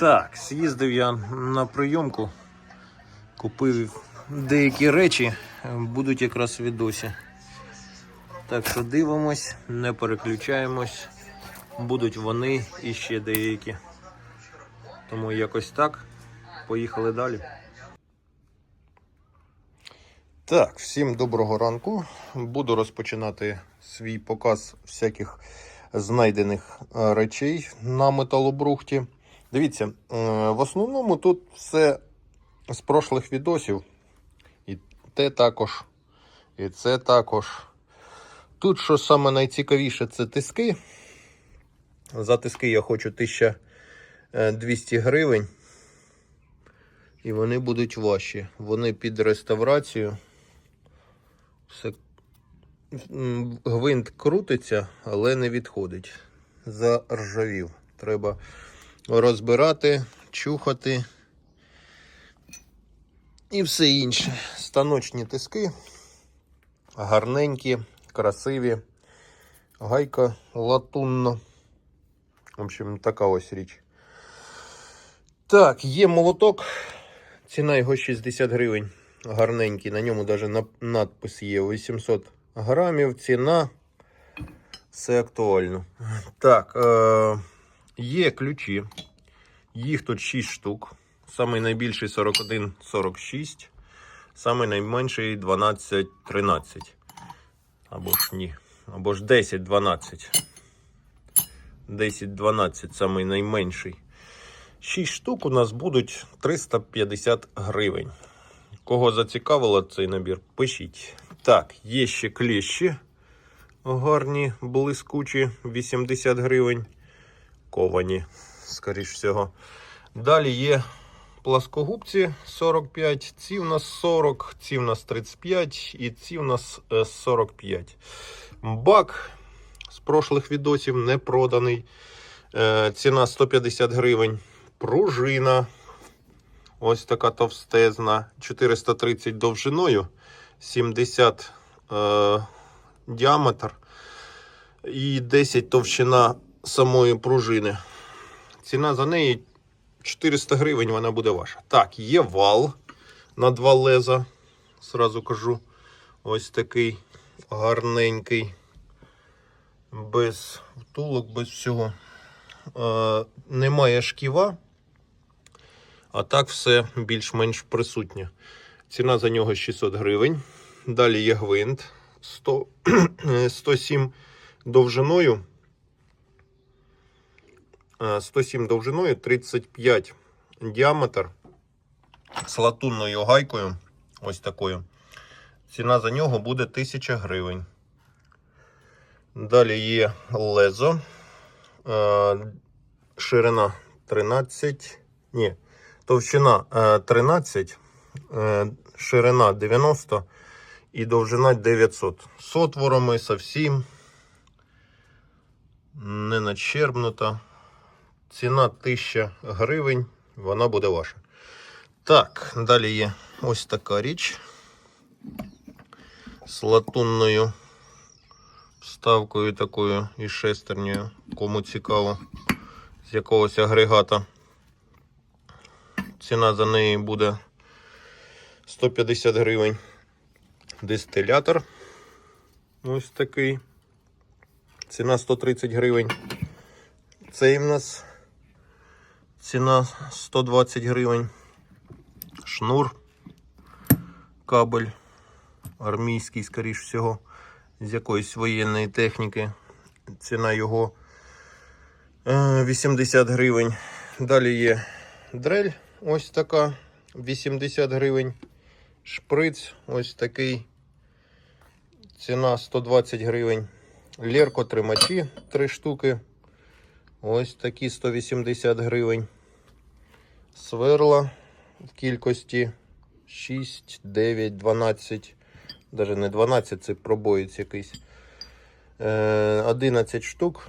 Так, з'їздив я на прийомку, купив деякі речі, будуть якраз відосі. Так що дивимось, не переключаємось. Будуть вони і ще деякі. Тому якось так. Поїхали далі. Так, всім доброго ранку. Буду розпочинати свій показ всяких знайдених е, речей на металобрухті. Дивіться, е, в основному тут все з прошлих відосів. І те також, і це також. Тут, що саме найцікавіше, це тиски. За тиски я хочу 1200 гривень. І вони будуть важчі. Вони під реставрацію. Все гвинт крутиться, але не відходить. Заржавів. Треба розбирати, чухати і все інше. Станочні тиски. Гарненькі, красиві. Гайка латунна. В общем, така ось річ. Так, є молоток. Ціна його 60 гривень. Гарненький. На ньому навіть надпис є 800 грамів. Ціна. Все актуально. Так, е- є ключі. Їх тут 6 штук. Самий найбільший 41-46. Самий найменший 12-13. Або ж ні. Або ж 10-12. 10-12 самий найменший. 6 штук у нас будуть 350 гривень. Кого зацікавило цей набір, пишіть. Так, є ще клещі. Гарні, блискучі, 80 гривень. Ковані, скоріш всього. Далі є пласкогубці 45, ці в нас 40, ці в нас 35 і ці в нас е, 45. Бак з прошлих відосів не проданий. Е, Ціна 150 гривень. Пружина. Ось така товстезна. 430 довжиною, 70 е, діаметр і 10 товщина самої пружини. Ціна за неї 400 гривень, вона буде ваша. Так, є вал на два леза. Зразу кажу. Ось такий гарненький. Без втулок, без всього. Е, немає шківа. А так все більш-менш присутнє. Ціна за нього 600 гривень. Далі є гвинт 100, 107 довжиною. Е, 107 довжиною, 35 діаметр з латунною гайкою. Ось такою. Ціна за нього буде 1000 гривень. Далі є лезо. Е, Ширина 13. Ні, товщина е, 13, е, ширина 90 і довжина 900. З отворами совсім не начербнута. Ціна 1000 гривень, вона буде ваша. Так, далі є ось така річ з латунною вставкою такою і шестернею, кому цікаво, з якогось агрегата. Ціна за неї буде 150 гривень. Дистилятор. Ось такий. Ціна 130 гривень. Цей в нас ціна 120 гривень. Шнур. Кабель. Армійський, скоріш всього, з якоїсь воєнної техніки. Ціна його е, 80 гривень. Далі є дрель. Ось така 80 гривень. Шприц ось такий. Ціна 120 гривень. Лерко тримачі 3 штуки. Ось такі 180 гривень. Сверла в кількості 6, 9, 12. Даже не 12, це пробоїць якийсь. Е, 11 штук.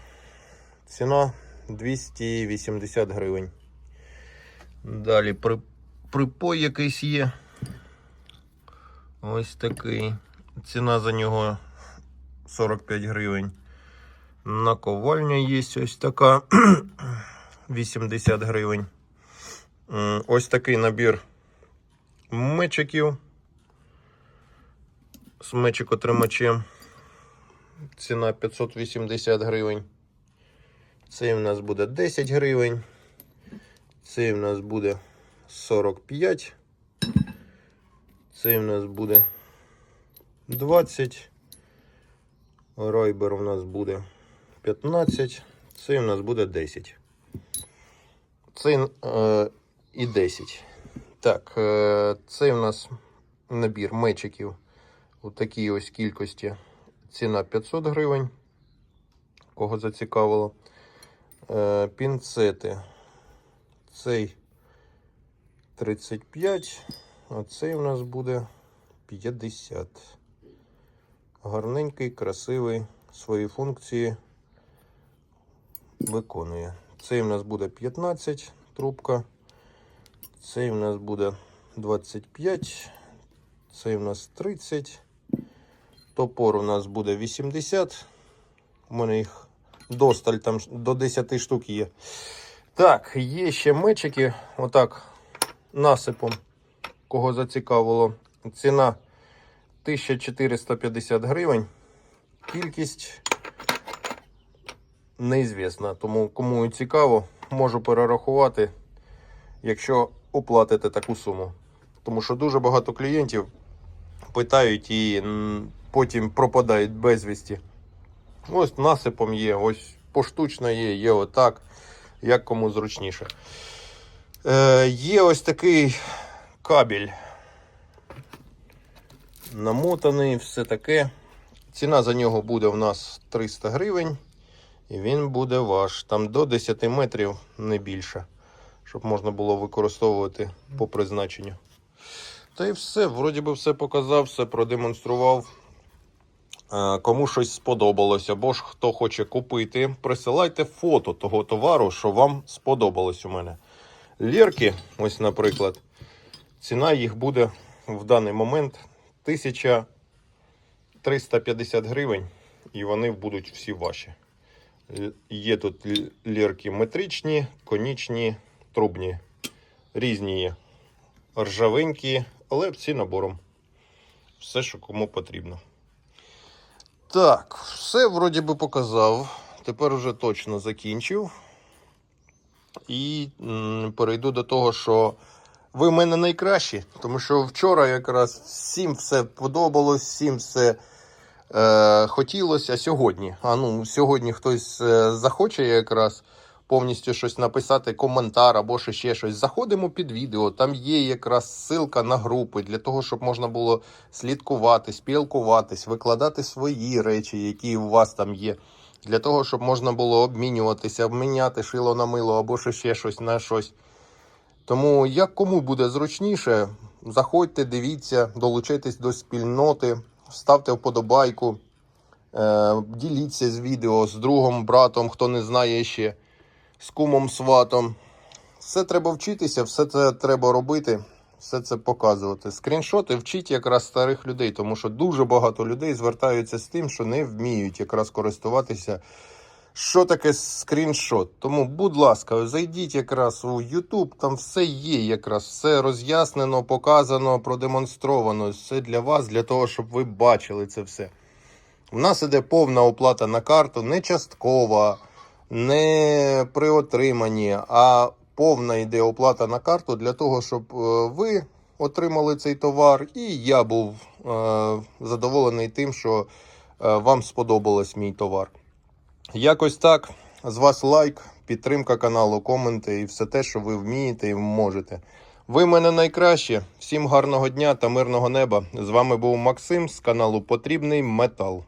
Ціна 280 гривень. Далі при, припой якийсь є. Ось такий. Ціна за нього 45 гривень. Наковальня є ось така 80 гривень. Ось такий набір мечиків з мечикотримачем. Ціна 580 гривень. Цей в нас буде 10 гривень. Цей в нас буде 45. Цей в нас буде 20. Ройбер у нас буде 15. Цей у нас буде 10. Цей е, і 10. Так, е, цей у нас набір мечиків у такій ось кількості. Ціна 500 гривень. Кого зацікавило. Е, пінцети. Цей 35, а цей у нас буде 50. Гарненький, красивий, свої функції виконує. Цей у нас буде 15 трубка. Цей у нас буде 25. Цей у нас 30. Топор у нас буде 80. У мене їх досталь там до 10 штук є. Так, є ще мечики. Отак насипом. Кого зацікавило. Ціна 1450 гривень. Кількість неізвісна. Тому кому цікаво, можу перерахувати, якщо оплатите таку суму. Тому що дуже багато клієнтів питають і потім пропадають безвісті. Ось насипом є, ось поштучно є, є отак, як кому зручніше. Е, є ось такий кабель. Намотаний, все таке. Ціна за нього буде в нас 300 гривень. І він буде ваш. Там до 10 метрів, не більше. Щоб можна було використовувати по призначенню. Та і все, вроді би все показав, все продемонстрував. Е, Кому щось сподобалось, або ж хто хоче купити, присилайте фото того товару, що вам сподобалось у мене. Лірки, ось, наприклад, ціна їх буде в даний момент 1350 гривень, і вони будуть всі ваші. Є тут лірки метричні, конічні, трубні. Різні є. Ржавенькі, але всі набором. Все, що кому потрібно. Так, все вроді би показав. Тепер уже точно закінчив. І перейду до того, що ви в мене найкращі, тому що вчора якраз всім все подобалось, всім все е, хотілося. Сьогодні? А ну, сьогодні хтось е, захоче якраз повністю щось написати, коментар або ще, щось. Заходимо під відео, там є якраз ссылка на групи для того, щоб можна було слідкувати, спілкуватись, викладати свої речі, які у вас там є. Для того, щоб можна було обмінюватися, обміняти шило на мило або ще щось на щось. Тому як кому буде зручніше, заходьте, дивіться, долучайтесь до спільноти, ставте вподобайку, е, діліться з відео з другом, братом, хто не знає ще, з кумом, сватом. Все треба вчитися, все це треба робити, все це показувати. Скріншоти вчіть якраз старих людей, тому що дуже багато людей звертаються з тим, що не вміють якраз користуватися що таке скріншот. Тому, будь ласка, зайдіть якраз у YouTube, там все є, якраз все роз'яснено, показано, продемонстровано. Все для вас, для того, щоб ви бачили це все. У нас іде повна оплата на карту, не часткова, не при отриманні, а повна йде оплата на карту для того, щоб е, ви отримали цей товар, і я був е, задоволений тим, що е, вам сподобалось мій товар. Якось так. З вас лайк, підтримка каналу, коменти і все те, що ви вмієте і можете. Ви мене найкраще. Всім гарного дня та мирного неба. З вами був Максим з каналу Потрібний Метал.